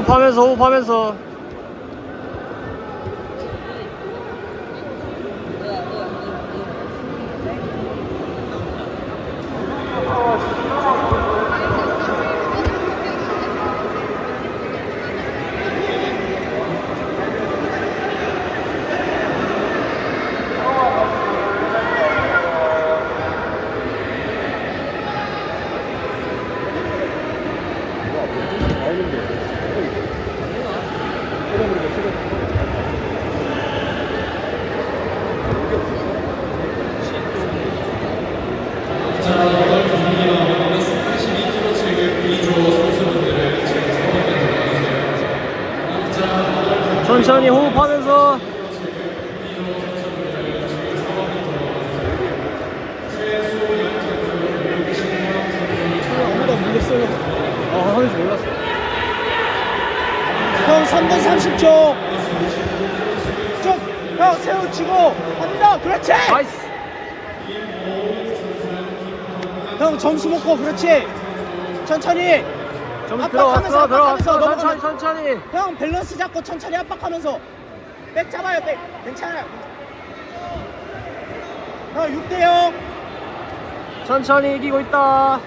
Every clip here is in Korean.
호흡하면서 호흡하면서 천천히 호흡하면서 아무도 안 불렀어요. 아 하는지 몰랐어 형 3분 30초. 쭉. 형 세우 치고 갑니다. 그렇지. 나이스 형 점수 먹고 그렇지. 천천히. 좀 압박하면서, 들어왔어 들어왔어. 압박하면서 천천히 천천히. 형 밸런스 잡고 천천히 압박하면서. 백 잡아요 백. 괜찮아요. 형 6대 0. 천천히 이기고 있다.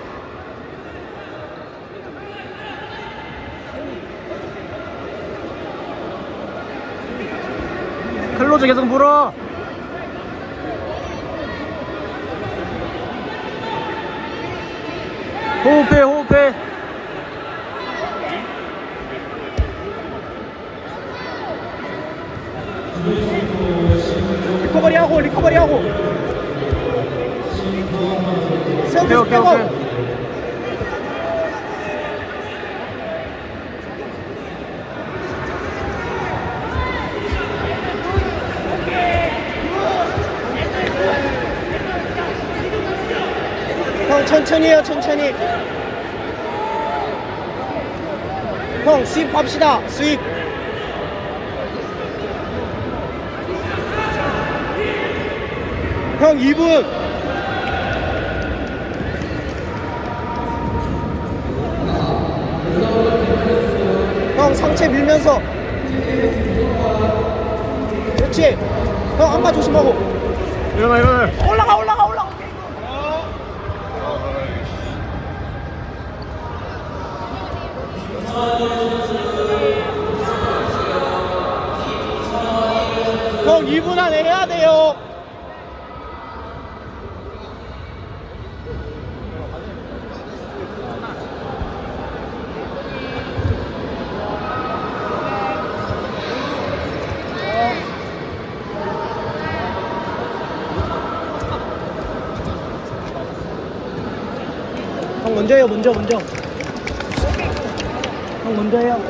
클로즈 계속 불어. 호흡해 호흡해 리커버리 하고. 세우면서 오케이 빼고. 형 천천히 해요 천천히. 형 스윕 합시다 스윕 형 2분. 형 상체 밀면서. 그렇지. 형 안마 조심하고. 일어나 일어나. 올라가 올라가 올라가. 형 2분 안에 해야 돼요 형 먼저 해요 먼저 먼저. 형 먼저 해요.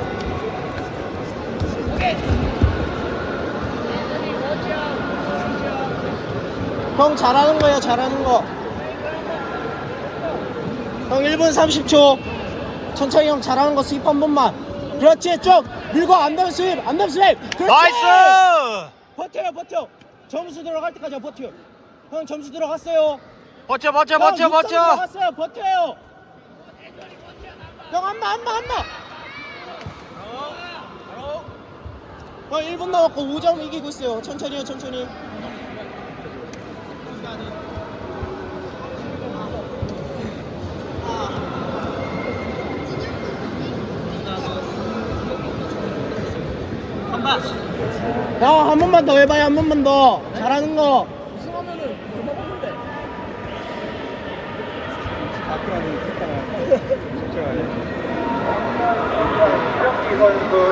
형 잘하는 거예요 잘하는 거형 1분 30초. 천천히 형 잘하는 거 스윕 한 번만. 그렇지 쭉. 밀고 안 되면 스윕 안 되면 스윕. 그렇지! 나이스! 버텨요 버텨. 점수 들어갈 때까지 버텨. 형 점수 들어갔어요 버텨 버텨 형, 버텨. 버텨 들어갔어요. 버텨요. 형 한마 한마 한마 형 1분 남았고 5점 이기고 있어요. 천천히요 천천히. 형한 번만 더 해봐요 한 번만 더. 잘하는 거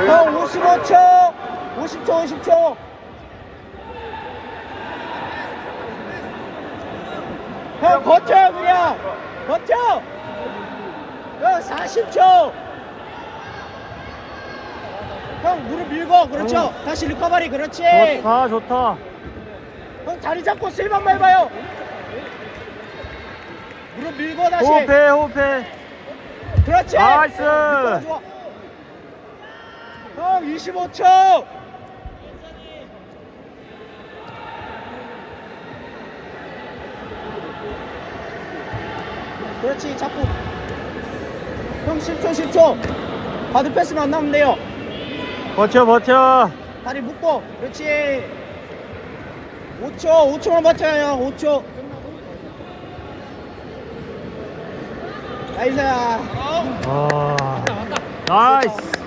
형 55초! 50초 50초! 형 버텨요 그냥! 버텨! 형 40초! 형 무릎 밀고 그렇죠? 다시 리커버리 그렇지? 좋다 좋다. 형 다리 잡고 스윕 한번 해봐요 무릎 밀고 다시. 호흡해 호흡해. 그렇지. 나이스. 좋아, 좋아. 형 25초. 그렇지 잡고 형 10초 10초. 바드 패스만 안 나오면 돼요. 버텨 버텨. 다리 묶고. 그렇지. 5초 5초만 버텨요 5초 나이스야 아 나이스